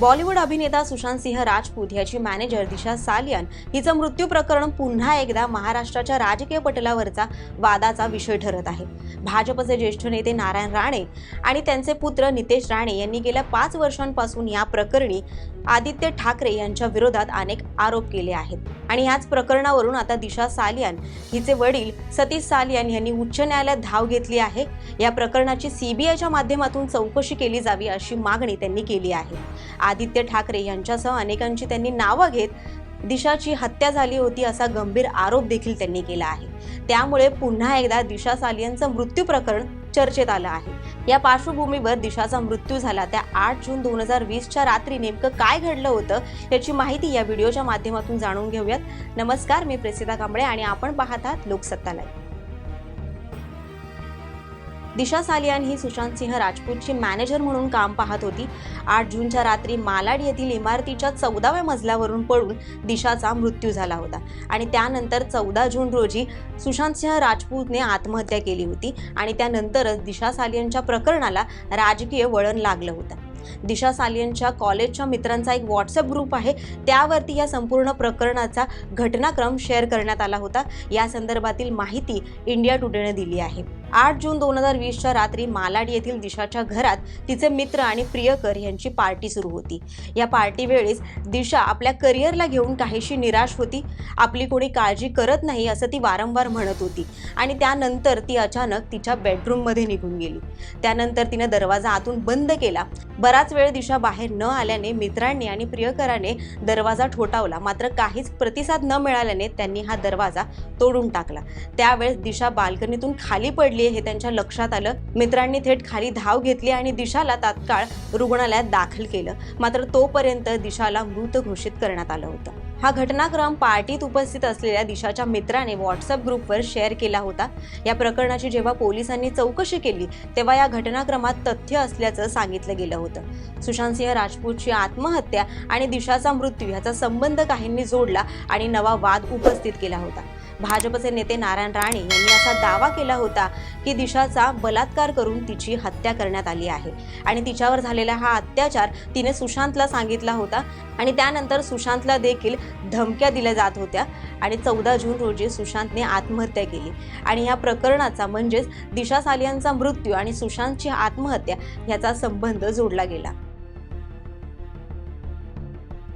बॉलिवूड अभिनेता सुशांत सिंह राजपूत याची मॅनेजर दिशा सालियन हिचं मृत्यू प्रकरण पुन्हा एकदा महाराष्ट्राच्या राजकीय पटलावरचा वादाचा विषय ठरत आहे. भाजपचे ज्येष्ठ नेते नारायण राणे आणि त्यांचे पुत्र नितेश राणे यांनी गेल्या पाच वर्षांपासून या प्रकरणी आदित्य ठाकरे यांच्या विरोधात अनेक आरोप केले आहेत. आणि याच प्रकरणावरून आता दिशा सालियान हिचे वडील सतीश सालियान यांनी उच्च न्यायालयात धाव घेतली आहे. या प्रकरणाची सीबीआयच्या माध्यमातून चौकशी केली जावी अशी मागणी त्यांनी केली आहे. आदित्य ठाकरे यांच्यासह अनेकांची त्यांनी नावं घेत दिशाची हत्या झाली होती असा गंभीर आरोप देखील त्यांनी केला आहे. त्यामुळे पुन्हा एकदा दिशा सालियांचं मृत्यू प्रकरण चर्चेत आलं आहे. या पार्श्वभूमीवर दिशाचा मृत्यू झाला. त्या आठ जून दोन हजार वीसच्या रात्री नेमकं काय घडलं होतं याची माहिती या व्हिडिओच्या माध्यमातून जाणून घेऊयात. नमस्कार मी प्रेसिता कांबळे आणि आपण पाहत आहात लोकसत्ता लाईव्ह दिशा सालियान ही सुशांत सिंह राजपूतची मॅनेजर म्हणून काम पाहत होती. आठ जूनच्या रात्री मालाड येथील इमारतीच्या चौदाव्या मजल्यावरून पडून दिशाचा मृत्यू झाला होता. आणि त्यानंतर चौदा जून रोजी सुशांत सिंह राजपूतने आत्महत्या केली होती आणि त्यानंतरच दिशा सालियनच्या प्रकरणाला राजकीय वळण लागलं होतं. दिशा सालियनच्या कॉलेजच्या मित्रांचा एक व्हॉट्सअप ग्रुप आहे. त्यावरती या संपूर्ण प्रकरणाचा घटनाक्रम शेअर करण्यात आला होता. या संदर्भातील माहिती इंडिया टुडेने दिली आहे. आठ जून दोन हजार वीसच्या रात्री मालाड येथील दिशाच्या घरात तिचे मित्र आणि प्रियकर यांची पार्टी सुरू होती. या पार्टी वेळेस दिशा आपल्या करिअरला घेऊन काहीशी निराश होती. आपली कोणी काळजी करत नाही असं ती वारंवार म्हणत होती आणि त्यानंतर ती अचानक तिच्या बेडरूममध्ये निघून गेली. त्यानंतर तिने दरवाजा आतून बंद केला. बराच वेळ दिशा बाहेर न आल्याने मित्रांनी आणि प्रियकराने दरवाजा ठोठावला. मात्र काहीच प्रतिसाद न मिळाल्याने त्यांनी हा दरवाजा तोडून टाकला. त्यावेळेस दिशा बाल्कनीतून खाली पडली हे त्यांच्या लक्षात आलं. मित्रांनी थेट खाली धाव घेतली आणि दिशाला तात्काळ रुग्णालयात दाखल केलं. मात्र तोपर्यंत दिशाला मृत घोषित करण्यात आलं होतं. हा घटनाक्रम पार्टीत उपस्थित असलेल्या दिशाच्या मित्राने व्हॉट्सअप ग्रुपवर शेअर केला होता. या प्रकरणाची जेव्हा पोलिसांनी चौकशी केली तेव्हा या घटनाक्रमात तथ्य असल्याचं सांगितलं गेलं होतं. सुशांत सिंह राजपूतची आत्महत्या आणि दिशाचा मृत्यू ह्याचा संबंध काहींनी जोडला आणि नवा वाद उपस्थित केला होता. भाजपचे नेते नारायण राणे यांनी असा दावा केला होता की दिशाचा बलात्कार करून तिची हत्या करण्यात आली आहे. आणि तिच्यावर झालेला हा अत्याचार तिने सुशांतला सांगितला होता आणि त्यानंतर सुशांतला देखील धमक्या दिल्या जात होत्या आणि चौदा जून रोजी सुशांतने आत्महत्या केली. आणि या प्रकरणाचा म्हणजेच दिशा सालियांचा मृत्यू आणि सुशांतची आत्महत्या याचा संबंध जोडला गेला.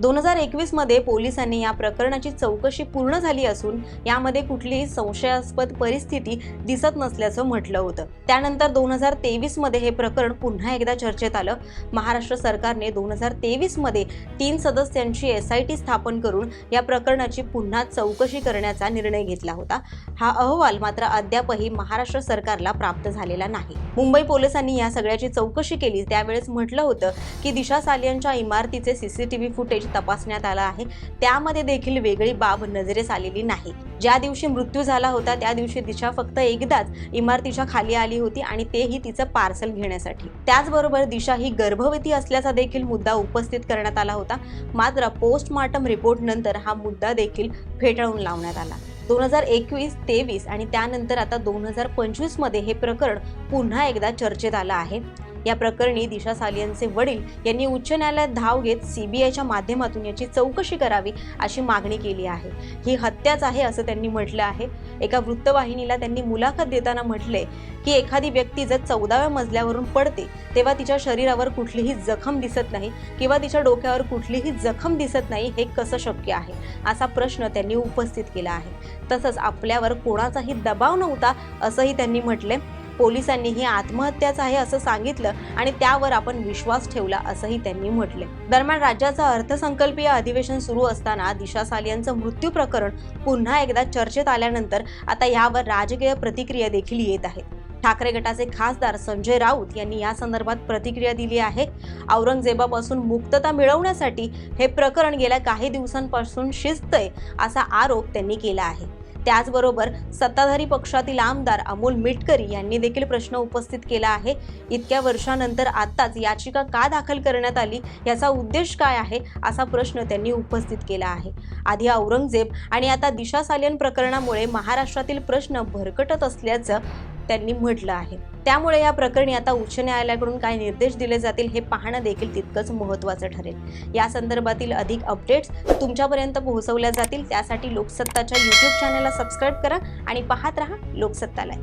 दोन हजार एकवीसमध्ये पोलिसांनी या प्रकरणाची चौकशी पूर्ण झाली असून यामध्ये कुठलीही संशयास्पद परिस्थिती दिसत नसल्याचं म्हटलं होतं. त्यानंतर दोन हजार तेवीसमध्ये हे प्रकरण पुन्हा एकदा चर्चेत आलं. महाराष्ट्र सरकारने दोन हजार तेवीसमध्ये तीन सदस्यांची एस आय टी स्थापन करून या प्रकरणाची पुन्हा चौकशी करण्याचा निर्णय घेतला होता. हा अहवाल मात्र अद्यापही महाराष्ट्र सरकारला प्राप्त झालेला नाही. मुंबई पोलिसांनी या सगळ्याची चौकशी केली. त्यावेळेस म्हटलं होतं की दिशा सालियांच्या इमारतीचे सीसीटीव्ही फुटेज तपासण्यात आलं आहे. त्यामध्ये देखील वेगळी बाब नजरेस आलेली नाही. ज्या दिवशी मृत्यू झाला होता त्या दिवशी दिशा फक्त एकदाच इमारतीच्या खाली आली होती आणि तेही तिचं पार्सल घेण्यासाठी. त्याचबरोबर दिशा ही गर्भवती असल्याचा देखील मुद्दा उपस्थित करण्यात आला होता. मात्र पोस्टमार्टम रिपोर्ट नंतर हा मुद्दा देखील फेटाळून लावण्यात आला. दोन हजार एकवीस तेवीस आणि त्यानंतर आता दोन हजार पंचवीसमध्ये हे प्रकरण पुन्हा एकदा चर्चेत आलं आहे. या प्रकरणी दिशा सालियनचे वडील यांनी उच्च न्यायालयात धाव घेत सीबीआयच्या माध्यमातून याची चौकशी करावी अशी मागणी केली आहे. ही हत्याच आहे असं त्यांनी म्हटलं आहे. एका वृत्तवाहिनीला त्यांनी मुलाखत देताना म्हटले की एखादी व्यक्ती जर चौदाव्या मजल्यावरून पडते तेव्हा तिच्या शरीरावर कुठलीही जखम दिसत नाही किंवा तिच्या डोक्यावर कुठलीही जखम दिसत नाही हे कसं शक्य आहे? असा प्रश्न त्यांनी उपस्थित केला आहे. तसंच आपल्यावर कोणाचाही दबाव नव्हता असंही त्यांनी म्हटले. पोलिसांनी ही आत्महत्याच आहे असं सांगितलं आणि त्यावर आपण विश्वास ठेवला असंही त्यांनी म्हटले दरम्यान राज्याचं अर्थसंकल्पीय अधिवेशन सुरू असताना दिशा सालियांचं मृत्यू प्रकरण पुन्हा एकदा चर्चेत आल्यानंतर आता यावर राजकीय प्रतिक्रिया देखील येत आहेत ठाकरे गटाचे खासदार संजय राऊत यांनी या संदर्भात प्रतिक्रिया दिली आहे. औरंगजेबापासून मुक्तता मिळवण्यासाठी हे प्रकरण गेल्या काही दिवसांपासून शिजतंय असा आरोप त्यांनी केला आहे. त्याचबरोबर सत्ताधारी पक्षातील आमदार अमोल मिटकरी यांनी देखील प्रश्न उपस्थित केला आहे. इतक्या वर्षानंतर आत्ताच याचिका का दाखल करण्यात आली? याचा उद्देश काय आहे? असा प्रश्न त्यांनी उपस्थित केला आहे. आधी औरंगजेब आणि आता दिशा सालियन प्रकरणामुळे महाराष्ट्रातील प्रश्न भरकटत असल्याचं त्यांनी म्हटलं आहे. त्यामुळे या प्रकरणी आता उच्च न्यायालयाकडून काय निर्देश दिले जातील हे पाहणं देखील तितकंच महत्त्वाचं ठरेल. या संदर्भातील अधिक अपडेट्स तुमच्यापर्यंत पोहोचवल्या जातील. त्यासाठी लोकसत्ताच्या यूट्यूब चॅनलला सबस्क्राईब करा आणि पाहत रहा लोकसत्तालाय.